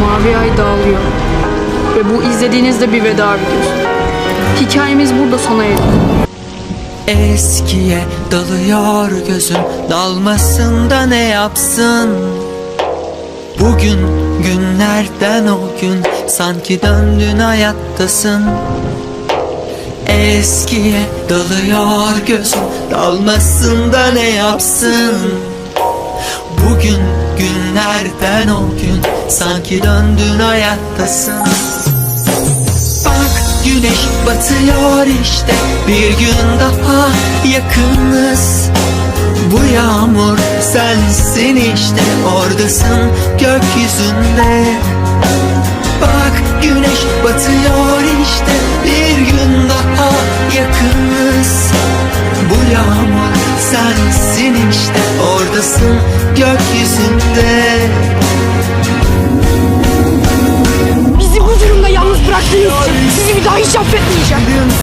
Mavi ay dağılıyor. Ve bu izlediğiniz de bir veda videosu. Hikayemiz burada sona eriyor. Eskiye dalıyor gözüm Dalmasın da ne yapsın Bugün günlerden o gün Sanki döndün hayattasın Eskiye dalıyor gözüm Dalmasın da ne yapsın Bugün günlerden o gün Sanki döndün hayattasın. Bak güneş batıyor işte Bir gün daha yakınız. Bu yağmur sensin işte Oradasın gökyüzünde. Bak güneş batıyor işte Bir gün daha yakınız. Bu yağmur sensin işte Oradasın gökyüzünde Bizi bu durumda yalnız bıraktığınız için sizi bir daha hiç affetmeyeceğim.